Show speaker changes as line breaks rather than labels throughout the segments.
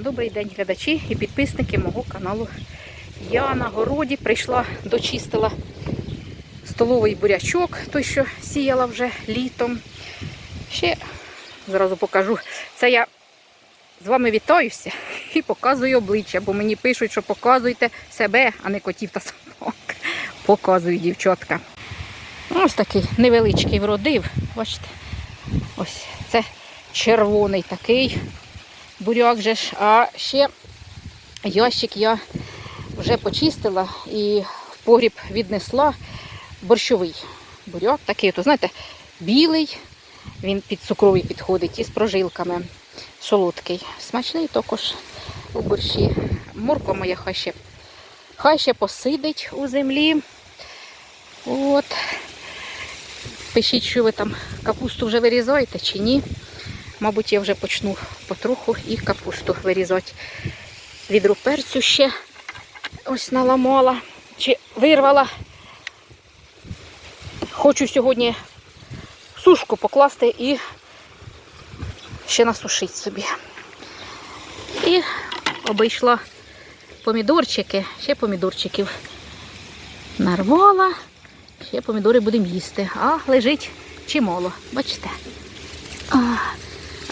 Добрий день, глядачі і підписники мого каналу. Я на городі прийшла, дочистила столовий бурячок, той, що сіяла вже літом. Ще зразу покажу. Це я з вами вітаюся і показую обличчя, бо мені пишуть, що показуйте себе, а не котів та собак. Показую, дівчатка. Ось такий невеличкий вродив. Бачите? Ось це червоний такий буряк же ж. А ще ящик я вже почистила і в погріб віднесла борщовий буряк. Такий, то, знаєте, білий, він під цукровий підходить із прожилками. Солодкий. Смачний також у борщі. Морква моя хай ще, хай ще посидить у землі. От. Пишіть, що ви там капусту вже вирізаєте чи ні. Мабуть, я вже почну потроху і капусту вирізати. Відру перцю ще ось наламала чи вирвала. Хочу сьогодні сушку покласти і ще насушити собі. І обійшла помідорчики, ще помідорчиків нарвала. Ще помідори будемо їсти, а лежить чимало, бачите?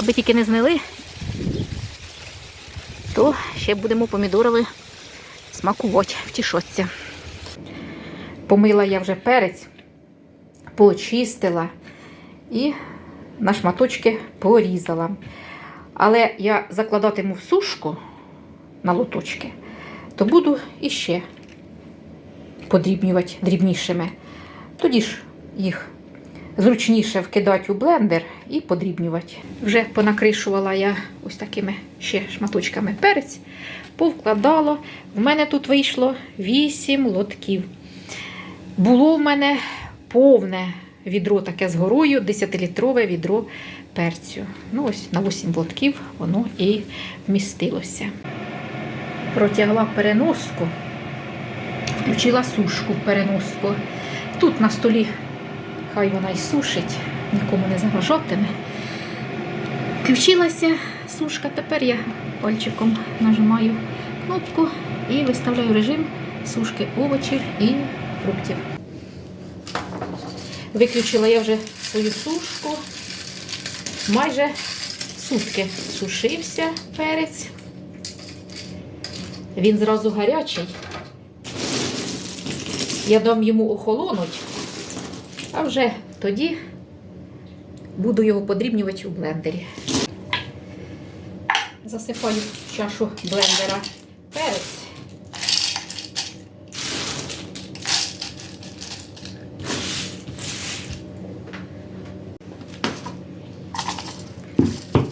Аби тільки не знили, то ще будемо помідорови смакувати, втішатися. Помила я вже перець, почистила і на шматочки порізала. Але я закладатиму в сушку на лоточки, то буду іще подрібнювати дрібнішими. Тоді ж їх зручніше вкидати у блендер і подрібнювати. Вже понакришувала я ось такими ще шматочками перець, повкладала. В мене тут вийшло 8 лотків. Було в мене повне відро таке з горою, 10-літрове відро перцю. Ну, ось на 8 лотків воно і вмістилося. Протягла переноску, включила сушку переноску. Тут на столі хай вона й сушить, нікому не заважатиме. Включилася сушка, тепер я пальчиком нажимаю кнопку і виставляю режим сушки овочів і фруктів. Виключила я вже свою сушку. Майже сутки сушився перець. Він зразу гарячий. Я дам йому охолонуть, а вже тоді буду його подрібнювати у блендері. Засипаю в чашу блендера перець.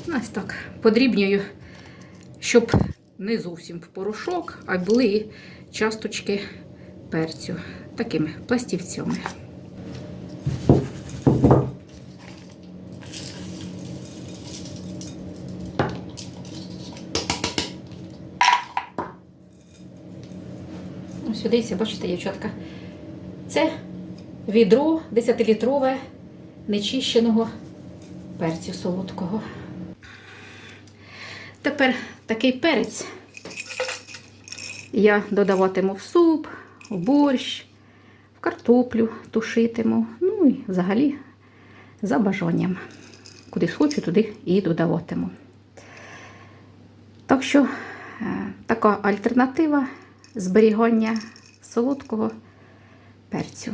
Ось так подрібнюю, щоб не зовсім в порошок, а були часточки перцю такими пластівцями. Сюди, бачите, дівчатка. Це відро 10-літрове нечищеного перцю солодкого. Тепер такий перець я додаватиму в суп, в борщ, в картоплю тушитиму. Ну і взагалі за бажанням. Куди схочу, туди і додаватиму. Так що е, така альтернатива зберігання солодкого перцю.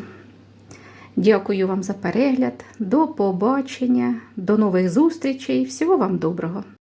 Дякую вам за перегляд. До побачення, до нових зустрічей. Всього вам доброго!